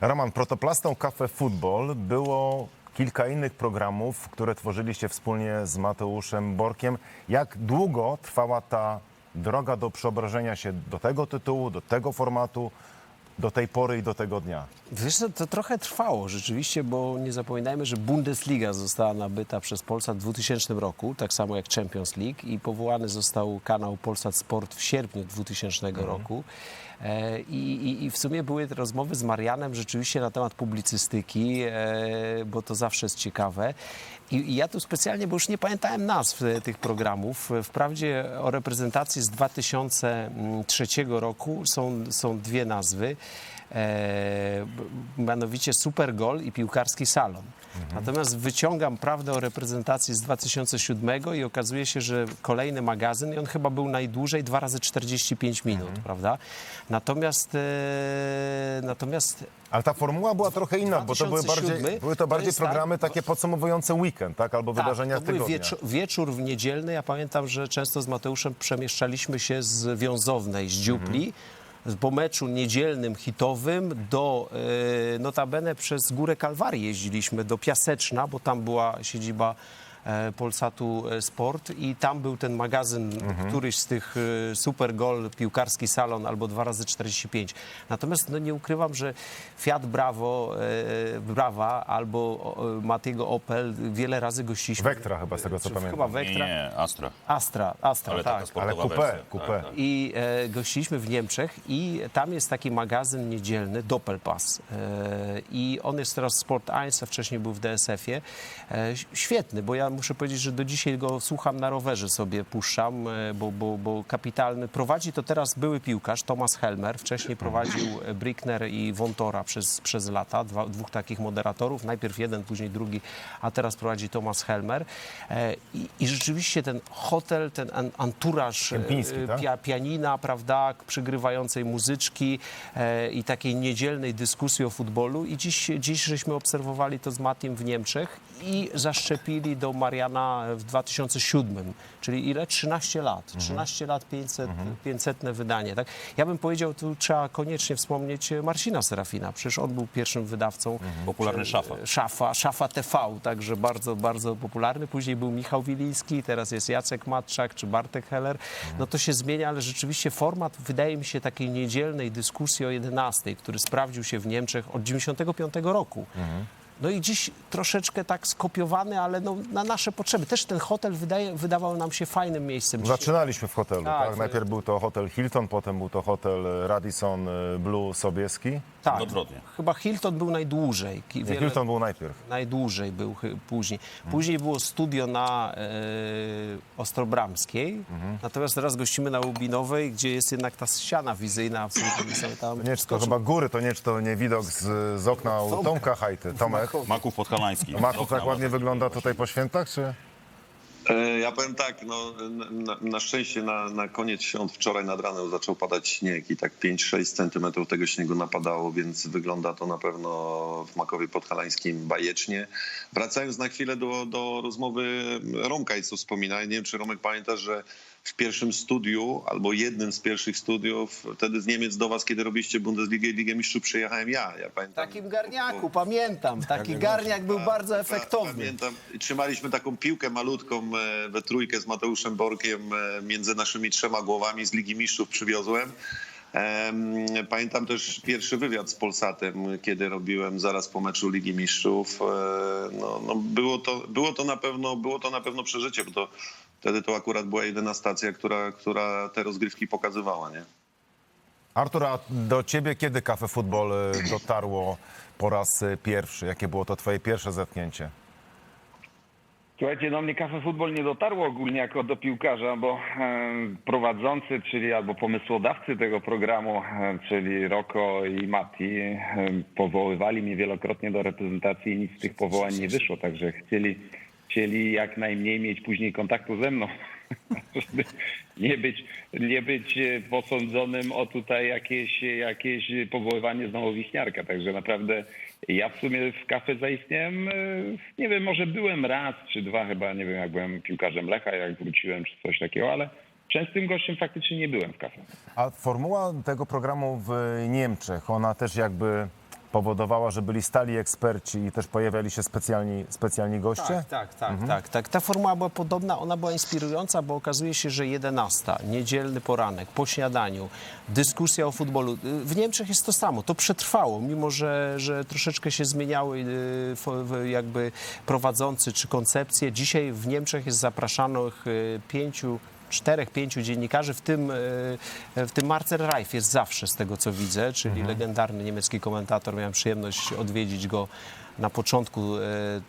Roman, protoplastą Cafe Football było kilka innych programów, które tworzyliście wspólnie z Mateuszem Borkiem. Jak długo trwała ta droga do przeobrażenia się do tego tytułu, do tego formatu, do tej pory i do tego dnia? Wiesz to trochę trwało rzeczywiście, bo nie zapominajmy, że Bundesliga została nabyta przez Polsat w 2000 roku, tak samo jak Champions League i powołany został kanał Polsat Sport w sierpniu 2000 roku. E, I, i, I w sumie były te rozmowy z Marianem rzeczywiście na temat publicystyki, e, bo to zawsze jest ciekawe. I, I ja tu specjalnie, bo już nie pamiętałem nazw e, tych programów. Wprawdzie o reprezentacji z 2003 roku są, są dwie nazwy. E, mianowicie Supergol i Piłkarski Salon. Natomiast wyciągam prawdę o reprezentacji z 2007 i okazuje się, że kolejny magazyn, i on chyba był najdłużej, 2 razy 45 minut, prawda? Natomiast, e, natomiast Ale ta formuła była trochę inna, bo to były 2007 bardziej, były to to bardziej jest tak- programy takie podsumowujące weekend, tak? Albo wydarzenia to tygodnia. wieczo- wieczór w niedzielny. Ja pamiętam, że często z Mateuszem przemieszczaliśmy się z Wiązownej, z Dziupli. Po meczu niedzielnym, hitowym do, e, notabene przez Górę Kalwarii jeździliśmy, do Piaseczna, bo tam była siedziba Polsatu e, Sport i tam był ten magazyn, któryś z tych e, Super Gol, piłkarski salon albo 2 razy 45 Natomiast no, nie ukrywam, że Fiat Bravo, e, Brawa albo Matiego Opel wiele razy gościliśmy. Vectra chyba, z tego co pamiętam. Chyba Nie, Vectra. nie, Astra. Astra, Astra, Ale tak. Ale coupé. Tak, tak. I e, gościliśmy w Niemczech i tam jest taki magazyn niedzielny, Doppelpass. E, I on jest teraz w Sport 1, a wcześniej był w DSF-ie. E, świetny, bo ja muszę powiedzieć, że do dzisiaj go słucham na rowerze sobie, puszczam, e, bo, bo, bo kapitalny. Prowadzi to teraz były piłkarz, Thomas Helmer. Wcześniej prowadził Brickner i Wontora przez, przez lata, dwa, dwóch takich moderatorów. Najpierw jeden, później drugi, a teraz prowadzi Thomas Helmer. E, I, i rzeczywiście ten hotel, ten an- anturaż e, tak? pia, pianina, prawda, przygrywającej muzyczki i takiej niedzielnej dyskusji o futbolu. I dziś, dziś żeśmy obserwowali to z Matim w Niemczech i zaszczepili do Mariana w 2007, czyli ile? 13 lat. Mhm. 13 lat, 500, 500 wydanie. Tak? Ja bym powiedział, tu trzeba koniecznie wspomnieć Marcina Serafina. Przecież on był pierwszym wydawcą Mhm. Popularny szafa. Szafa, Szafa TV, także bardzo, bardzo popularny. Później był Michał Wiliński, teraz jest Jacek Matczak czy Bartek Heller. No to się zmienia, ale rzeczywiście format, wydaje mi się, takiej niedzielnej dyskusji o 11, który sprawdził się w Niemczech od 95 roku. No i dziś troszeczkę tak skopiowany, ale no, na nasze potrzeby. Też ten hotel wydaje, wydawał nam się fajnym miejscem. Zaczynaliśmy w hotelu, Tak, tak? to- Najpierw był to hotel Hilton, potem był to hotel Radisson y, Blue Sobieski. Tak, Odwrotnie. chyba Hilton był najdłużej. Ki- Nie, wiele- Hilton był najpierw. Najdłużej był chy- później. Później było studio na e, Ostrobramskiej, natomiast teraz gościmy na Łubinowej, gdzie jest jednak ta ściana wizyjna, sobie tam To nie, czy to chyba góry, to nie, czy to nie widok z, z okna u Tomka Hajty. Tomek, Maków Podhalański. Maków tak ładnie wygląda tutaj po świętach, czy? E, Ja powiem tak, no, na, na szczęście na, na koniec świąt wczoraj nad ranem zaczął padać śnieg i tak 5-6 centymetrów tego śniegu napadało, więc wygląda to na pewno w Makowie Podhalańskim bajecznie. Wracając na chwilę do, do rozmowy Romka i co wspomina, nie wiem czy Romek pamięta, że w pierwszym studiu, albo jednym z pierwszych studiów, wtedy z Niemiec do was, kiedy robiliście Bundesligę i Ligę Mistrzów, przyjechałem ja. ja W pamiętam, takim garniaku, pamiętam. Taki garniak był bardzo Pa- efektowny. Pamiętam, trzymaliśmy taką piłkę malutką e, we trójkę z Mateuszem Borkiem e, między naszymi trzema głowami z Ligi Mistrzów przywiozłem. Pamiętam też pierwszy wywiad z Polsatem, kiedy robiłem zaraz po meczu Ligi Mistrzów. E, No, no było, to, było, to na pewno, było to na pewno przeżycie, bo to wtedy to akurat była jedyna stacja, która, która te rozgrywki pokazywała. Nie? Artur, a do ciebie kiedy Cafe Football y, dotarło po raz y, pierwszy? Jakie było to twoje pierwsze zetknięcie? Słuchajcie, do mnie Cafe Football nie dotarło ogólnie jako do piłkarza, bo prowadzący, czyli albo pomysłodawcy tego programu, czyli Roko i Mati, powoływali mnie wielokrotnie do reprezentacji i nic z tych powołań nie wyszło, także chcieli, chcieli jak najmniej mieć później kontaktu ze mną, nie być, nie być e, posądzonym o tutaj jakieś, jakieś powoływanie znowu wiśniarka, także naprawdę ja w sumie w kafe zaistniałem, e, nie wiem, może byłem raz czy dwa chyba, nie wiem, jak byłem piłkarzem Lecha, jak wróciłem czy coś takiego, ale częstym gościem faktycznie nie byłem w kafe. A formuła tego programu w Niemczech, ona też jakby powodowała, że byli stali eksperci i też pojawiali się specjalni, specjalni goście? Tak, tak, tak, tak, tak. Ta formuła była podobna, ona była inspirująca, bo okazuje się, że 11, niedzielny poranek, po śniadaniu, dyskusja o futbolu. W Niemczech jest to samo, to przetrwało, mimo że, że troszeczkę się zmieniały y, jakby prowadzący czy koncepcje. Dzisiaj w Niemczech jest zapraszanych y, pięciu czterech, pięciu dziennikarzy, w tym, y, w tym Marcel Reif jest zawsze, z tego co widzę, czyli legendarny niemiecki komentator. Miałem przyjemność odwiedzić go na początku e,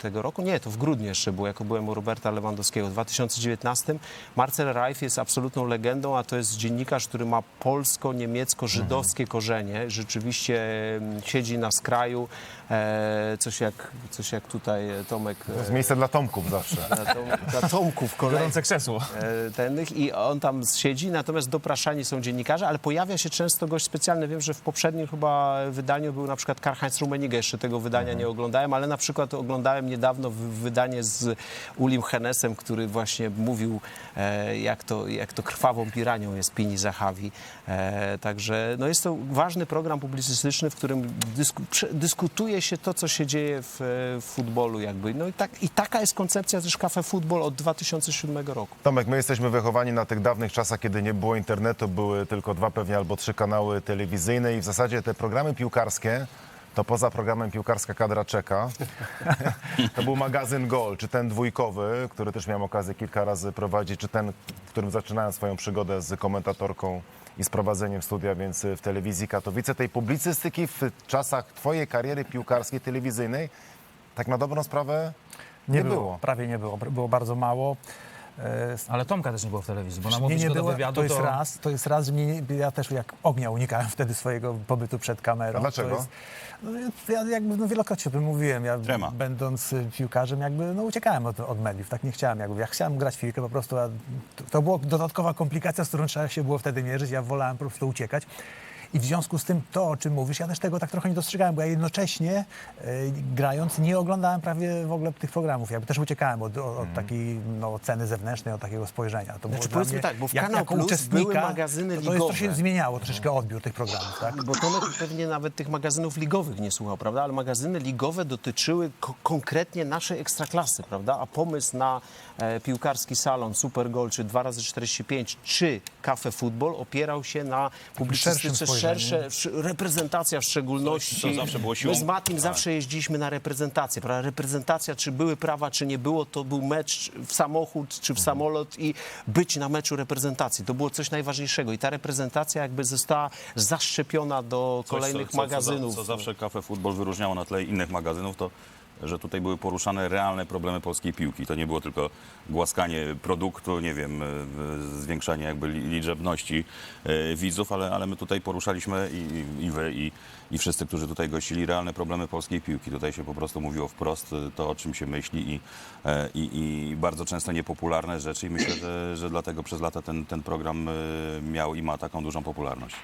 tego roku, nie, to w grudniu jeszcze było, jako byłem u Roberta Lewandowskiego w 2019. Marcel Reif jest absolutną legendą, a to jest dziennikarz, który ma polsko-niemiecko-żydowskie korzenie. Rzeczywiście mm, siedzi na skraju, e, coś jak, coś jak tutaj e, Tomek... To jest miejsce dla Tomków zawsze. Dla, Tom, dla Tomków kolejnych krzesło. tennych i on tam siedzi, natomiast dopraszani są dziennikarze, ale pojawia się często gość specjalny. Wiem, że w poprzednim chyba wydaniu był na przykład Karl-Heinz Rummenigge, jeszcze tego wydania nie oglądałem, ale na przykład oglądałem niedawno wydanie z Ulim Henesem, który właśnie mówił, e, jak, to, jak to krwawą piranią jest Pini Zahawi. E, także no jest to ważny program publicystyczny, w którym dysku, dyskutuje się to, co się dzieje w, w futbolu jakby. No i, tak, i taka jest koncepcja też Cafe Football od 2007 roku. Tomek, my jesteśmy wychowani na tych dawnych czasach, kiedy nie było internetu, były tylko dwa pewnie albo trzy kanały telewizyjne i w zasadzie te programy piłkarskie, to poza programem Piłkarska Kadra Czeka, to był magazyn Gol, czy ten dwójkowy, który też miałem okazję kilka razy prowadzić, czy ten, w którym zaczynałem swoją przygodę z komentatorką i z prowadzeniem studia, więc w telewizji Katowice. Tej publicystyki w czasach twojej kariery piłkarskiej, telewizyjnej, tak na dobrą sprawę Nie, było. Prawie nie było. Było bardzo mało. E, Ale Tomka też nie było w telewizji, bo Nie, namówić nie go do było, wywiadu to jest raz, to jest raz, że mnie, nie- ja też jak ognia unikałem wtedy swojego pobytu przed kamerą. A dlaczego? To jest, no, ja jakby no, wielokrotnie o tym mówiłem, ja Trema. będąc y, piłkarzem jakby no, uciekałem od, od mediów, tak nie chciałem jakby, ja chciałem grać w piłkę po prostu, a to, to była dodatkowa komplikacja, z którą trzeba się było wtedy mierzyć, ja wolałem po prostu uciekać. I w związku z tym to, o czym mówisz, ja też tego tak trochę nie dostrzegałem, bo ja jednocześnie y, grając nie oglądałem prawie w ogóle tych programów. Jakby też uciekałem od, od, od takiej no, oceny zewnętrznej, od takiego spojrzenia. To Znaczy, powiedzmy mnie, tak, bo w jak- Kanał Plus były magazyny to, to jest, to się ligowe. zmieniało troszeczkę odbiór tych programów, tak? Bo Tomek pewnie nawet tych magazynów ligowych nie słuchał, prawda? Ale magazyny ligowe dotyczyły ko- konkretnie naszej ekstraklasy, prawda? A pomysł na e, piłkarski salon, Super Goal, czy 2x45, czy Cafe Football opierał się na spojrzeniu. Szersze, sz- reprezentacja w szczególności. Zawsze było siłą. My z Matim zawsze jeździliśmy na reprezentację, prawda? Reprezentacja, czy były prawa, czy nie było, to był mecz w samochód, czy w samolot i być na meczu reprezentacji. To było coś najważniejszego i ta reprezentacja jakby została zaszczepiona do Coś, kolejnych co, co, magazynów. Co, co zawsze Cafe Football wyróżniało na tle innych magazynów, to że tutaj były poruszane realne problemy polskiej piłki. To nie było tylko głaskanie produktu, nie wiem, e, zwiększanie jakby li- liczebności e, widzów, ale, ale my tutaj poruszaliśmy i, i wy, i, i wszyscy, którzy tutaj gościli, realne problemy polskiej piłki. Tutaj się po prostu mówiło wprost e, to, o czym się myśli i, i, i bardzo często niepopularne rzeczy i myślę, że, że dlatego przez lata ten, ten program miał i ma taką dużą popularność.